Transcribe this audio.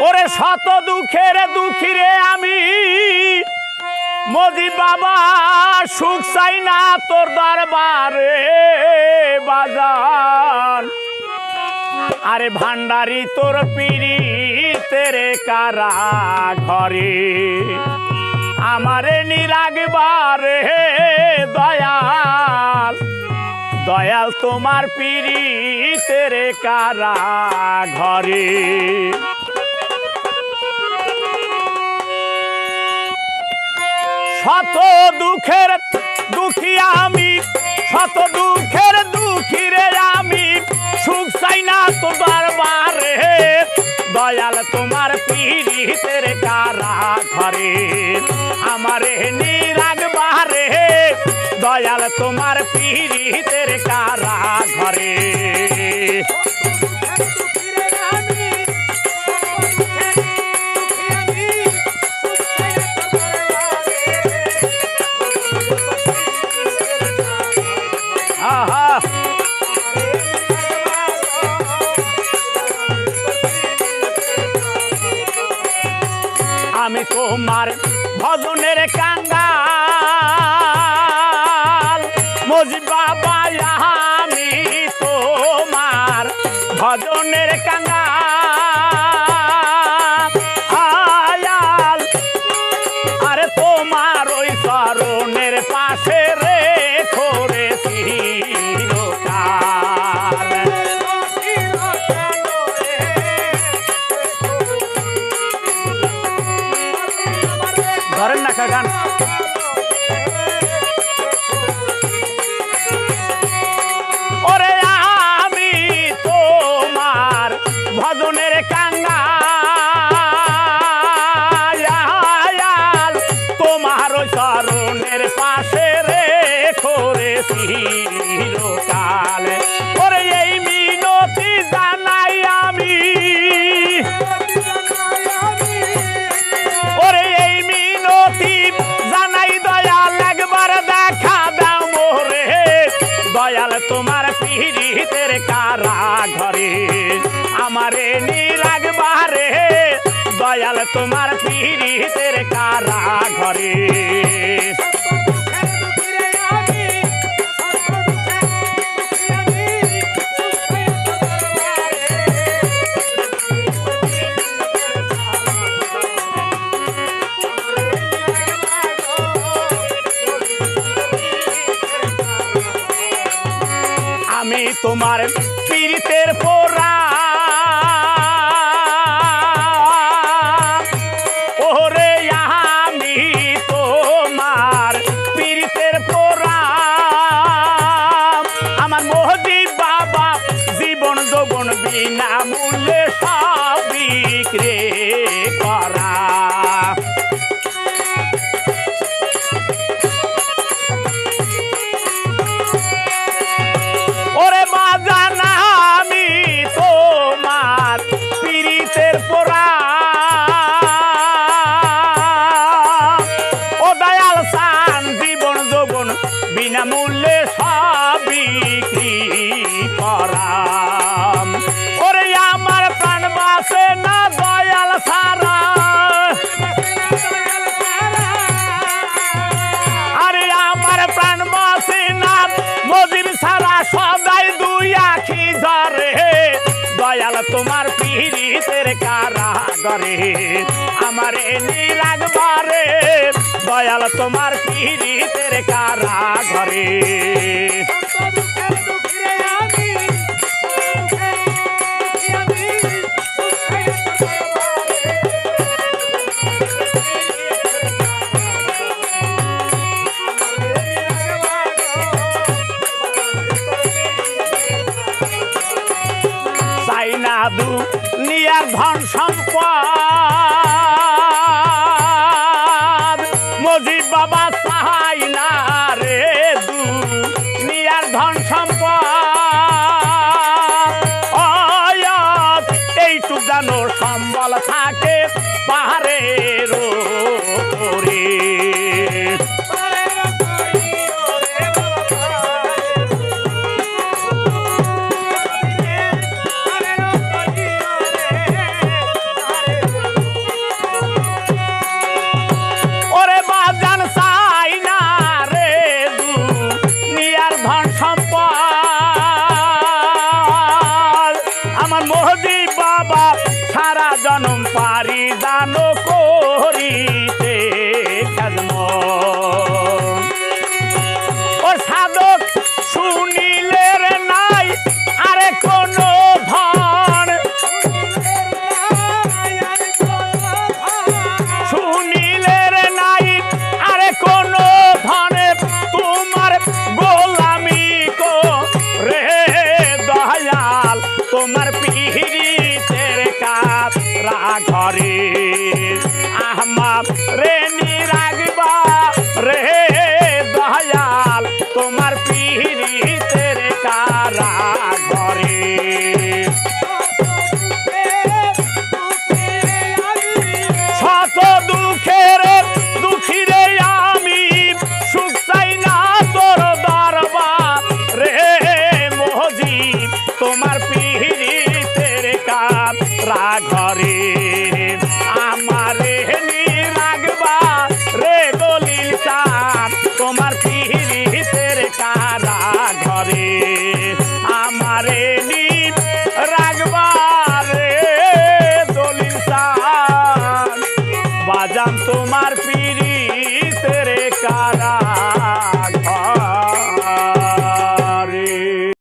ওরে শত দুঃখের দুঃখী রে আমি, মজি বাবা, সুখ চাই না তোর দরবারে বাজার আরে ভান্ডারি তোর পিড়ি তেরে কারা ঘরে? আমারে নিরাগবারে দয়াল দয়াল তোমার পিড়ি তেরে কারা ঘরে শত দুঃখের দুঃখী আমি, শত দুঃখের দুঃখী রে আমি, সুখ চাই না তো দরবারে দয়াল তোমার পীড়িতের কারা ঘরে আমার বারে দয়াল তোমার পীড়িতের কারা ঘরে আমি তোমার ভজনের কাঙ্গাল ভজনের কাঙ্গাল পিড়িতের কারা ঘরে আমারে নিরাগবারে দয়াল তোমার পিড়িতের কারা ঘরে আমি তোমার পীড়িতের পোরা। তোমার পীড়িতের কারা গরে আমারে নিরাগবারে দয়াল তোমার পীড়িতের কারা দু নিয়ার ধন সম্পদ। মজিদ বাবা চাই সারা জনম পারি দানো